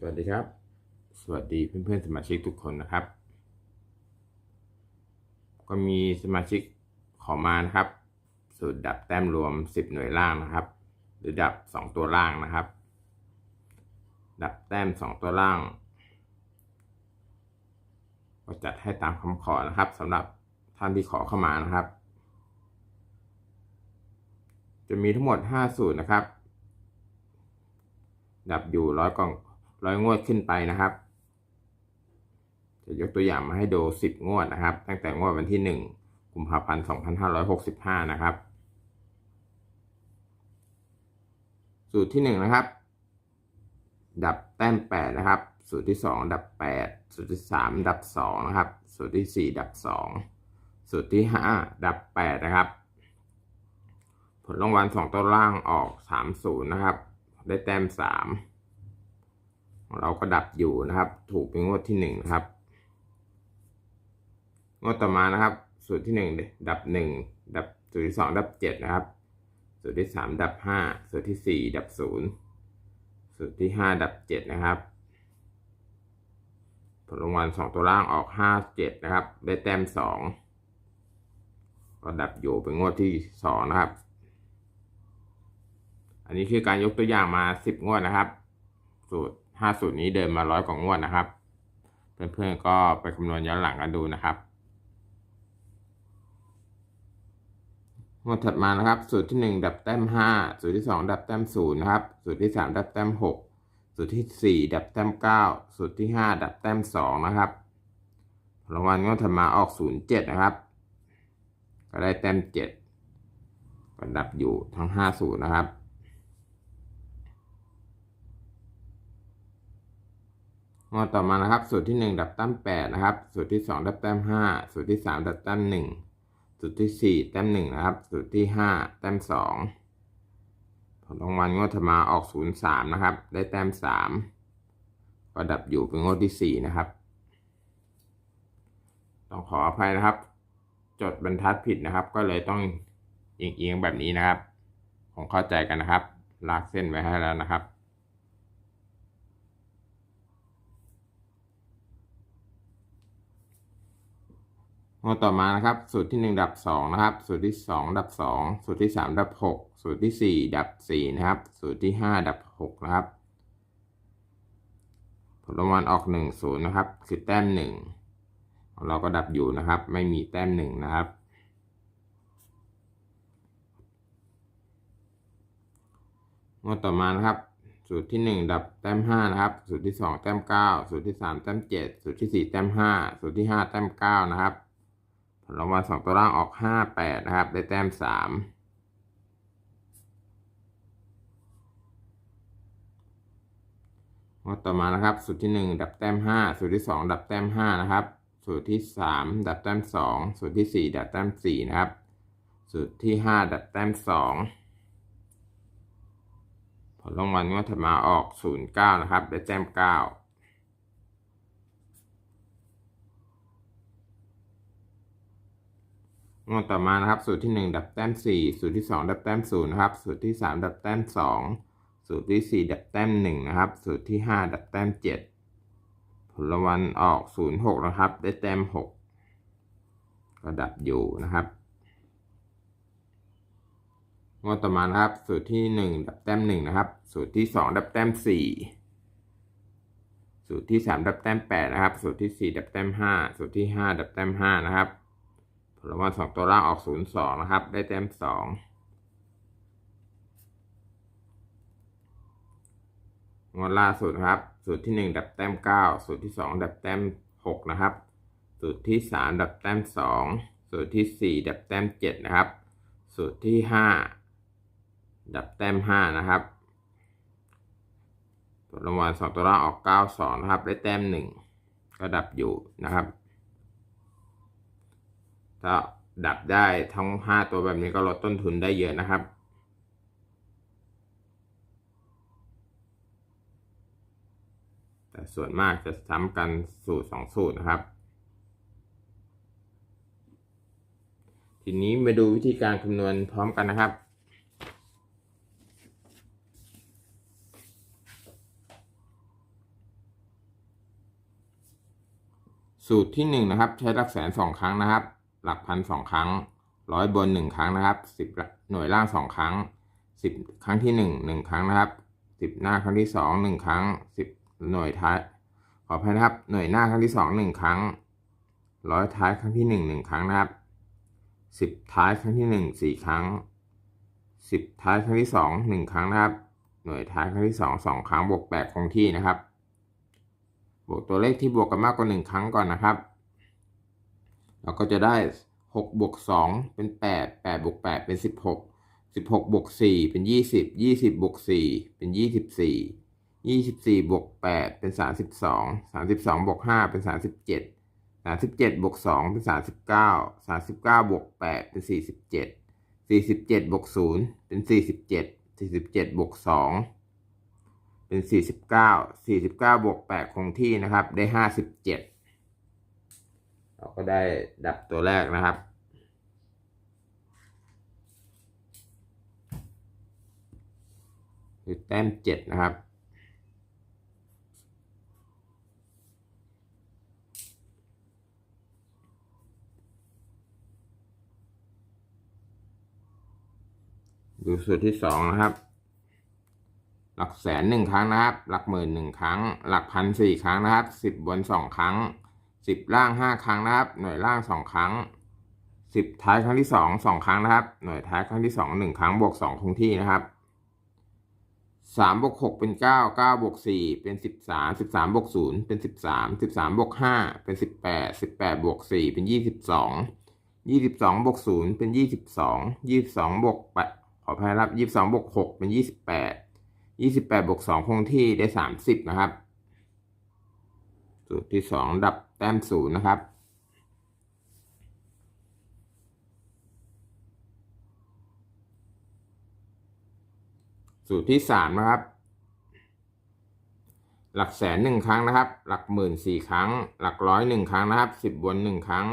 สวัสดีครับ สวัสดีเพื่อนๆสมาชิกทุกคนนะครับ ก็มีสมาชิกขอมานะครับ สูตรดับแต้มรวม 10 หน่วยล่างนะครับ หรือดับ 2 ตัวล่างนะครับ ดับแต้ม 2 ตัวล่าง ก็จัดให้ตามคำขอนะครับสำหรับท่านที่ขอเข้ามานะครับ จะมีทั้งหมด 5 สูตรนะครับดับอยู่ร้อยกล่อง ร้อยงวดขึ้นไปนะครับ จะยกตัวอย่างมาให้ดูสิบงวดนะครับ ตั้งแต่งวดวันที่หนึ่งกุมภาพันธ์สองพันห้าร้อยหกสิบห้านะครับ สูตรที่หนึ่งนะครับ ดับแต้มแปดนะครับ สูตรที่สองดับแปดสูตรที่สามดับสองนะครับ สูตรที่สี่ดับสองสูตรที่ห้าดับแปดนะครับ ผลรางวัลสองตัวล่างออกสามศูนย์นะครับ ได้แต้มสาม เราก็ดับอยู่นะครับ ถูกเป็นงวดที่หนึ่งนะครับ งวดต่อมานะครับ สูตรที่หนึ่งดับหนึ่งดับสูตรที่สองดับเจ็ดนะครับ สูตรที่สามดับห้าสูตรที่สี่ดับศูนย์สูตรที่ห้าดับเจ็ดนะครับผลรางวัลสองตัวล่างออกห้าเจ็ดนะครับ ได้แต้มสองก็ดับอยู่เป็นงวดที่สองนะครับ อันนี้คือการยกตัวอย่างมาสิบงวดนะครับ สูตร ห้าสูตรนี้เดินมาร้อยกว่างวดนะครับ เพื่อนๆก็ไปคำนวณย้อนหลังกันดูนะครับงวดถัดมานะครับ สูตรที่หนึ่งดับแต้มห้าสูตรที่สองดับแต้มศูนย์นะครับ สูตรที่สามดับแต้มหกสูตรที่สี่ดับแต้มเก้าสูตรที่ห้าดับแต้มสองนะครับรางวัลงวดถัดมาออกศูนย์เจ็ดนะครับ ก็ได้แต้มเจ็ดก็ดับอยู่ทั้งห้าสูตรนะครับ งวดต่อมานะครับ สูตรที่หนึ่งดับแต้มแปดนะครับ สูตรที่สองดับแต้มห้าสูตรที่สามดับแต้มหนึ่งสูตรที่สี่แต้มหนึ่งนะครับ สูตรที่ห้าแต้มสองผลรางวัลงวดถัดมาออกศูนย์สามนะครับ ได้แต้มสามก็ดับอยู่เป็นงวดที่สี่นะครับ ต้องขออภัยนะครับ จดบรรทัดผิดนะครับ ก็เลยต้องเอียงๆแบบนี้นะครับ คงเข้าใจกันนะครับ ลากเส้นไว้ให้แล้วนะครับ งวดต่อมานะครับ สูตรที่หนึ่งดับสองนะครับ สูตรที่สองดับสองสูตรที่สามดับหกสูตรที่สี่ดับสี่นะครับ สูตรที่ห้าดับหกนะครับผลรางวัลออกหนึ่งศูนย์นะครับ คือแต้มหนึ่งเราก็ดับอยู่นะครับ ไม่มีแต้มหนึ่งนะครับ งวดต่อมานะครับสูตรที่หนึ่งดับแต้มห้านะครับ สูตรที่สองแต้มเก้าสูตรที่สามแต้มเจ็ดสูตรที่สี่แต้มห้าสูตรที่ห้าแต้มเก้านะครับ รางวัลสองตัวล่างออกห้าแปดนะครับ ได้แต้มสามต่อมานะครับ สูตรที่ 1 ดับแต้ม 5 สูตรที่ 2 ดับแต้ม 5 นะครับ สูตรที่ 3 ดับแต้ม 2 สูตรที่ 4 ดับแต้ม 4 นะครับ สูตรที่ 5 ดับแต้ม 2 ผลรางวัลงวดถัดมาออก 09 นะครับ ได้แต้ม 9 งวดต่อมานะครับ สูตรที่หนึ่งดับแต้มสี่สูตรที่สองดับแต้มศูนย์นะครับ สูตรที่สามดับแต้มสองสูตรที่สี่ดับแต้มหนึ่งนะครับ สูตรที่ห้าดับแต้มเจ็ดผลรางวัลออกศูนย์หกนะครับ ได้แต้มหกก็ดับอยู่นะครับงวดต่อมานะครับ สูตรที่หนึ่งดับแต้มหนึ่งนะครับ สูตรที่สองดับแต้มสี่สูตรที่สามดับแต้มแปดนะครับ สูตรที่สี่ดับแต้มห้าสูตรที่ห้าดับแต้มห้านะครับ ผลรางวัลสองตัวล่างออกศูนย์สองนะครับ ได้แต้มสองงวดล่าสุดครับ สูตรที่หนึ่งดับแต้มเก้าสูตรที่สองดับแต้มหกนะครับ สูตรที่สามดับแต้มสองสูตรที่สี่ดับแต้มเจ็ดนะครับ สูตรที่ห้าดับแต้มห้านะครับผลรางวัลสองตัวล่างออกเก้าสองนะครับ ได้แต้มหนึ่งก็ดับอยู่นะครับ ถ้าดับได้ทั้งห้าตัวแบบนี้ก็ลดต้นทุนได้เยอะนะครับ แต่ส่วนมากจะซ้ำกันสูตรสองสูตรนะครับ ทีนี้มาดูวิธีการคำนวณพร้อมกันนะครับสูตรที่หนึ่งนะครับ ใช้หลักแสนสองครั้งนะครับ หลักพันสองครั้งร้อยบนหนึ่งครั้งนะครับสิบหน่วยล่างสองครั้งสิบครั้งที่หนึ่งหนึ่งครั้งนะครับสิบหน้าครั้งที่สองหนึ่งครั้งสิบหน่วยท้ายขออภัยนะครับหน่วยหน้าครั้งที่สองหนึ่งครั้งร้อยท้ายครั้งที่หนึ่งหนึ่งครั้งนะครับสิบท้ายครั้งที่หนึ่งสี่ครั้งสิบท้ายครั้งที่สองหนึ่งครั้งนะครับ หน่วยท้ายครั้งที่สองสองครั้งบวกแปดคงที่นะครับ บวกตัวเลขที่บวกกันมากกว่าหนึ่งครั้งก่อนนะครับ เราก็จะได้หกบวกสองเป็นแปดแปดบวกแปดเป็นสิบหกสิบหกบวกสี่เป็นยี่สิบยี่สิบบวกสี่เป็นยี่สิบสี่ยี่สิบสี่บวกแปดเป็นสามสิบสองสามสิบสองบวกห้าเป็นสามสิบเจ็ดสามสิบเจ็ดบวกสองเป็นสามสิบเก้าสามสิบเก้าบวกแปดเป็นสี่สิบเจ็ดสี่สิบเจ็ดบวกศูนย์เป็นสี่สิบเจ็ดสี่สิบเจ็ดบวกสองเป็นสี่สิบเก้าสี่สิบเก้าบวกแปดคงที่นะครับได้ห้าสิบ เราก็ได้ดับตัวแรกนะครับ คือแต้มเจ็ดนะครับ ดูสูตรที่สองนะครับหลักแสนหนึ่งครั้งนะครับ หลักหมื่นหนึ่งครั้ง หลักพันสี่ครั้งนะครับสิบบนสองครั้ง สิบล่างห้าครั้งนะครับ หน่วยล่างสองครั้งสิบท้ายครั้งที่สองสองครั้งนะครับ หน่วยท้ายครั้งที่สองหนึ่งครั้งบวกสองคงที่นะครับสามบวกหกเป็นเก้าเก้าบวกสี่เป็นสิบสามสิบสามบวกศูนย์เป็นสิบสามสิบสามบวกห้าเป็นสิบแปดสิบแปดบวกสี่เป็นยี่สิบสองยี่สิบสองบวกศูนย์เป็นยี่สิบสองยี่สิบสองบวกแปดขออภัยครับยี่สิบสองบวกหกเป็นยี่สิบแปดยี่สิบแปดบวกสองคงที่ได้สามสิบนะครับ สูตรที่สองดับแต้มศูนย์นะครับ สูตรที่สามนะครับ หลักแสนหนึ่งครั้งนะครับ หลักหมื่นสี่ครั้ง หลักร้อยหนึ่งครั้งนะครับสิบบนหนึ่งครั้ง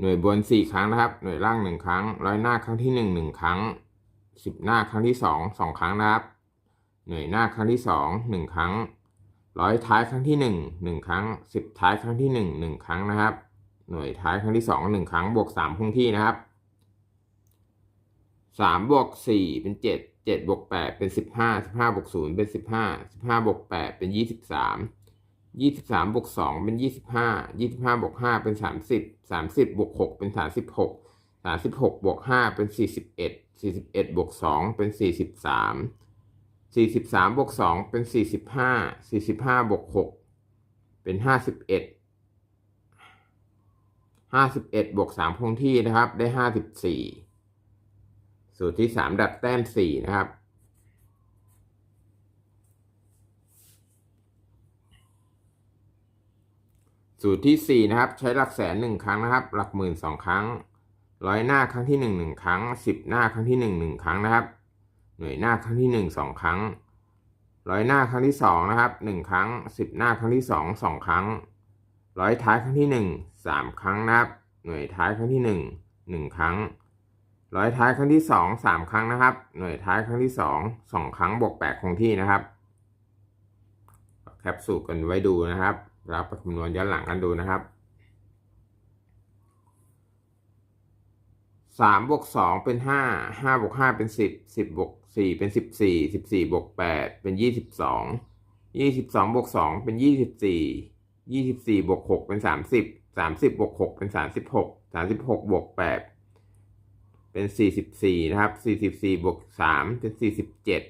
หน่วยบนสี่ครั้งนะครับ หน่วยล่างหนึ่งครั้ง ร้อยหน้าครั้งที่หนึ่งหนึ่งครั้งสิบหน้าครั้งที่สองสองครั้งนะครับ หน่วยหน้าครั้งที่สองหนึ่งครั้ง ร้อยท้ายครั้งที่หนึ่งหนึ่งครั้งสิบท้ายครั้งที่หนึ่งหนึ่งครั้งนะครับ หน่วยท้ายครั้งที่สองหนึ่งครั้งบวกสามคงที่นะครับสามบวกสี่เป็นเจ็ดเจ็ดบวกแปดเป็นสิบห้าสิบห้าบวกศูนย์เป็นสิบห้าสิบห้าบวกแปดเป็นยี่สิบสามยี่สิบสามบวกสองเป็นยี่สิบห้ายี่สิบห้าบวกห้าเป็นสามสิบสามสิบบวกหกเป็นสามสิบหกสามสิบหกบวกห้าเป็นสี่สิบเอ็ดสี่สิบเอ็ดบวกสองเป็นสี่ สิบสามสี่สิบสามบวกสองเป็นสี่สิบห้าสี่สิบห้าบวกหกเป็นห้าสิบเอ็ดห้าสิบเอ็ดบวกสามคงที่นะครับ ได้ห้าสิบสี่สูตรที่สามดับแต้มสี่นะครับ สูตรที่สี่นะครับ ใช้หลักแสนหนึ่งครั้งนะครับ หลักหมื่นสองครั้งร้อยหน้าครั้งที่หนึ่งหนึ่งครั้งสิบหน้าครั้งที่หนึ่งหนึ่งครั้งนะครับ หน่วยหน้าครั้งที่หนึ่งสองครั้งร้อยหน้าครั้งที่สองนะครับหนึ่งครั้งสิบหน้าครั้งที่สองสองครั้งร้อยท้ายครั้งที่หนึ่งสามครั้งนะครับหน่วยท้ายครั้งที่หนึ่งหนึ่งครั้งร้อยท้ายครั้งที่สองสามครั้งนะครับ หน่วยท้ายครั้งที่สองสองครั้งบวกแปดคงที่นะครับแคปสูตรกันไว้ดูนะครับเราไปคำนวณย้อนหลังกันดูนะครับ สามบวกสองเป็นห้าห้าบวกห้าเป็นสิบสิบบวกสี่เป็นสิบสี่สิบสี่บวกแปดเป็นยี่สิบสองยี่สิบสองบวกสองเป็นยี่สิบสี่ยี่สิบสี่บวกหกเป็นสามสิบสามสิบบวกหกเป็นสามสิบหกสามสิบหกบวกแปดเป็นสี่สิบสี่นะครับสี่สิบสี่บวกสามเป็นสี่สิบเจ็ด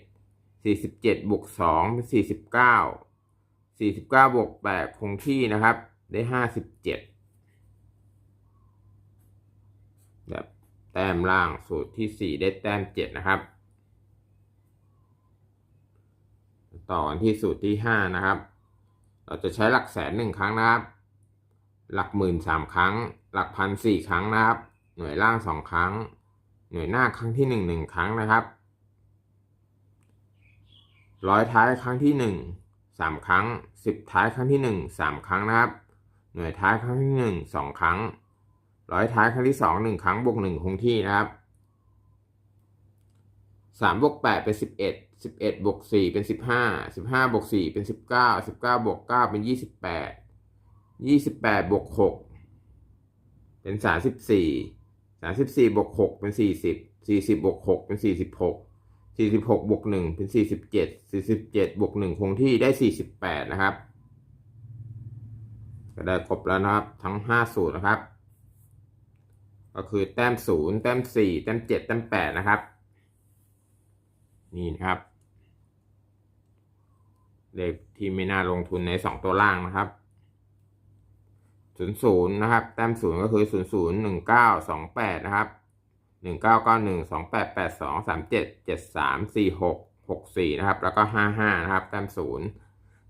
สี่สิบเจ็ดบวกสองเป็นสี่สิบเก้าสี่สิบเก้าบวกแปดคงที่นะครับ ได้ห้าสิบเจ็ดแบบ แต้มล่างสูตรที่สี่ได้แต้มเจ็ดนะครับ ต่อที่สูตรที่ห้านะครับ เราจะใช้หลักแสนหนึ่งครั้งนะครับ หลักหมื่นสามครั้ง หลักพันสี่ครั้งนะครับ หน่วยล่างสองครั้ง หน่วยหน้าครั้งที่หนึ่งหนึ่งครั้งนะครับ ร้อยท้ายครั้งที่หนึ่งสามครั้งสิบท้ายครั้งที่หนึ่งสามครั้งนะครับ หน่วยท้ายครั้งที่หนึ่งสองครั้ง ร้อยท้ายครั้งที่สองหนึ่งครั้งบวกหนึ่งคงที่นะครับสามบวกแปดเป็นสิบเอ็ดสิบเอ็ดบวกสี่เป็นสิบห้าสิบห้าบวกสี่เป็นสิบเก้าสิบเก้าบวกเก้าเป็นยี่สิบแปดยี่สิบแปดบวกหกเป็นสามสิบสี่สามสิบสี่บวกหกเป็นสี่สิบสี่สิบบวกหกเป็นสี่สิบหกสี่สิบหกบวกหนึ่งเป็นสี่สิบเจ็ดสี่สิบเจ็ดบวกหนึ่งคงที่ได้สี่สิบแปดนะครับ ก็ได้ครบแล้วนะครับ ทั้งห้าสูตรนะครับ ก็คือแต้มศูนย์แต้มสี่แต้มเจ็ดแต้มแปดนะครับ นี่นะครับเลขที่ไม่น่าลงทุนในสองตัวล่างนะครับศูนย์ศูนย์นะครับ แต้มศูนย์ก็คือศูนย์ศูนย์หนึ่งเก้าสองแปดนะครับหนึ่งเก้าเก้าหนึ่งสองแปดแปดสองสามเจ็ดเจ็ดสามสี่หกหกสี่นะครับ แล้วก็ห้าห้านะครับ แต้มศูนย์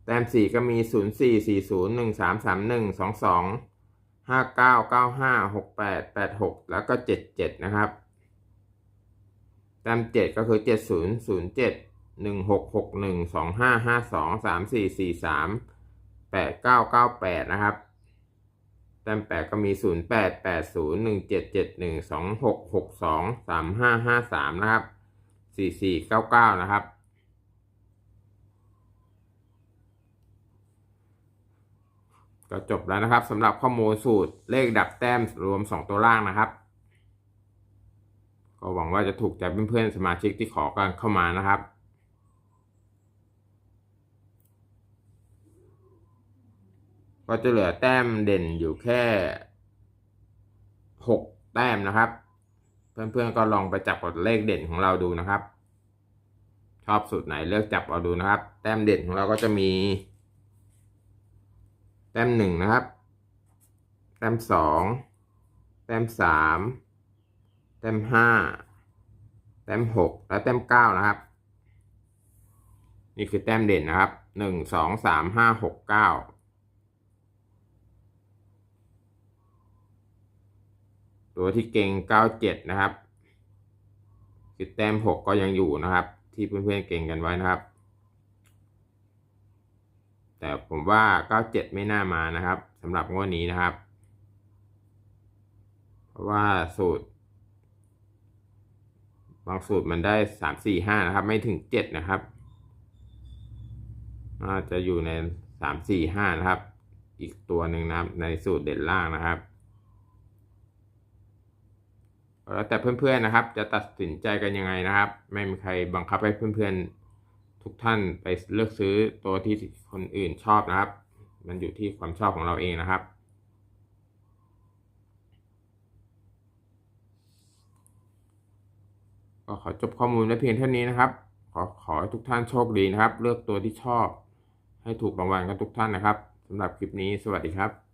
แต้มสี่ก็มีศูนย์สี่สี่ศูนย์หนึ่งสามสามหนึ่งสองสอง ห้าเก้าเก้าห้าหกแปดแปดหกแล้วก็เจ็ดเจ็ดนะครับแต้มเจ็ดก็คือเจ็ดศูนย์ศูนย์เจ็ดหนึ่งหกหกหนึ่งสองห้าห้าสองสามสี่สี่สามแปดเก้าเก้าแปดนะครับแต้มแปดก็มีศูนย์แปดแปดศูนย์หนึ่งเจ็ดเจ็ดหนึ่งสองหกหกสองสามห้าห้าสามนะครับสี่สี่เก้าเก้านะครับ ก็จบแล้วนะครับสำหรับข้อมูลสูตรเลขดับแต้มรวมสองตัวล่างนะครับ ก็หวังว่าจะถูกใจเพื่อนๆสมาชิกที่ขอกันเข้ามานะครับก็จะเหลือแต้มเด่นอยู่แค่หกแต้มนะครับ เพื่อนๆก็ลองไปจับกับเลขเด่นของเราดูนะครับ ชอบสูตรไหนเลือกจับเอาดูนะครับ แต้มเด่นของเราก็จะมี แต้มหนึ่งนะครับ แต้มสอง แต้มสาม แต้มห้า แต้มหก และแต้มเก้านะครับ นี่คือแต้มเด่นนะครับ หนึ่ง สอง สาม ห้า หก เก้าตัวที่เก่งเก้าเจ็ดนะครับ คือแต้มหกก็ยังอยู่นะครับ ที่เพื่อนๆเก่งกันไว้นะครับ แต่ผมว่าเก้าเจ็ดไม่น่ามานะครับสำหรับงวดนี้นะครับ เพราะว่าสูตร บางสูตรมันได้สามสี่ห้านะครับ ไม่ถึงเจ็ดนะครับน่าจะอยู่ในสามสี่ห้านะครับ อีกตัวหนึ่งนะครับ ในสูตรเด่นล่างนะครับแล้วแต่เพื่อนๆนะครับ จะตัดสินใจกันยังไงนะครับ ไม่มีใครบังคับให้เพื่อนๆ ทุกท่านไปเลือกซื้อตัวที่คนอื่นชอบนะครับ มันอยู่ที่ความชอบของเราเองนะครับ ก็ขอจบข้อมูลไว้เพียงเท่านี้นะครับ ขอขอให้ทุกท่านโชคดีนะครับ เลือกตัวที่ชอบ ให้ถูกรางวัลกันทุกท่านนะครับสำหรับคลิปนี้สวัสดีครับ